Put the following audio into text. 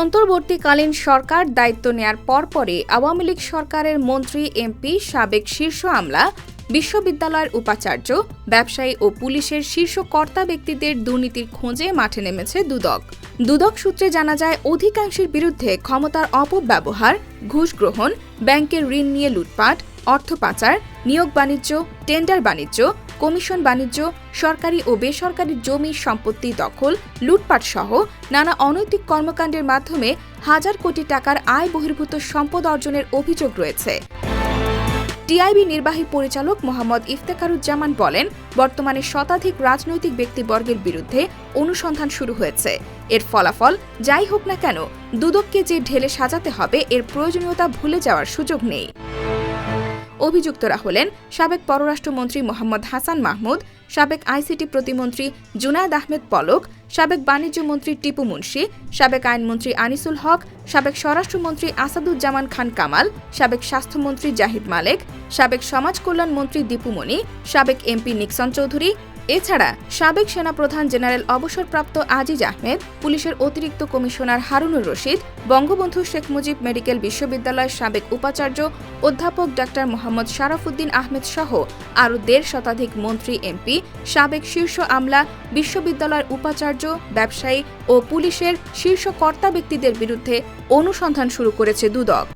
অন্তর্বর্তীকালীন সরকার দায়িত্ব নেয়ার পরপরই আওয়ামী লীগ সরকারের মন্ত্রী, এমপি, সাবেক শীর্ষ আমলা, বিশ্ববিদ্যালয়ের উপাচার্য, ব্যবসায়ী ও পুলিশের শীর্ষ কর্তা ব্যক্তিদের দুর্নীতির খোঁজে মাঠে নেমেছে দুদক। দুদক সূত্রে জানা যায়, অধিকাংশের বিরুদ্ধে ক্ষমতার অপব্যবহার, ঘুষ গ্রহণ, ব্যাংকের ঋণ নিয়ে লুটপাট অর্থ পাচার, নিয়োগ বাণিজ্য, টেন্ডার বাণিজ্য, কমিশন বাণিজ্য, সরকারি ও বেসরকারি জমি সম্পত্তি দখল, লুটপাট সহ নানা অনৈতিক কর্মকাণ্ডের মাধ্যমে হাজার কোটি টাকার আয় বহির্ভূত সম্পদ অর্জনের অভিযোগ রয়েছে। টিআইবি নির্বাহী পরিচালক মোহাম্মদ ইফতেখারুজ্জামান বলেন, বর্তমানে শতাধিক রাজনৈতিক ব্যক্তিবর্গের বিরুদ্ধে অনুসন্ধান শুরু হয়েছে। এর ফলাফল যাই হোক না কেন, দুদককে যে ঢেলে সাজাতে হবে এর প্রয়োজনীয়তা ভুলে যাওয়ার সুযোগ নেই। অভিযুক্তরা হলেন সাবেক পররাষ্ট্রমন্ত্রী মোহাম্মদ হাসান মাহমুদ, সাবেক আইসিটি প্রতিমন্ত্রী জুনায়দ আহমেদ পলক, সাবেক বাণিজ্য মন্ত্রী টিপু মুন্সি, সাবেক আইনমন্ত্রী আনিসুল হক, সাবেক স্বরাষ্ট্রমন্ত্রী আসাদুজ্জামান খান কামাল, সাবেক স্বাস্থ্যমন্ত্রী জাহিদ মালেক, সাবেক সমাজ কল্যাণ মন্ত্রী দীপুমণি সাবেক এমপি নিক্সন চৌধুরী এছাড়া সাবেক সেনাপ্রধান জেনারেল অবসরপ্রাপ্ত আজিজ আহমেদ, পুলিশের অতিরিক্ত কমিশনার হারুনুর রশিদ, বঙ্গবন্ধু শেখ মুজিব মেডিকেল বিশ্ববিদ্যালয়ের সাবেক উপাচার্য অধ্যাপক ডাক্তার মোহাম্মদ শারাফুদ্দিন আহমেদ সহ আরও দেড় শতাধিক মন্ত্রী, এমপি, সাবেক শীর্ষ আমলা, বিশ্ববিদ্যালয়ের উপাচার্য, ব্যবসায়ী ও পুলিশের শীর্ষ কর্তা ব্যক্তিদের বিরুদ্ধে অনুসন্ধান শুরু করেছে দুদক।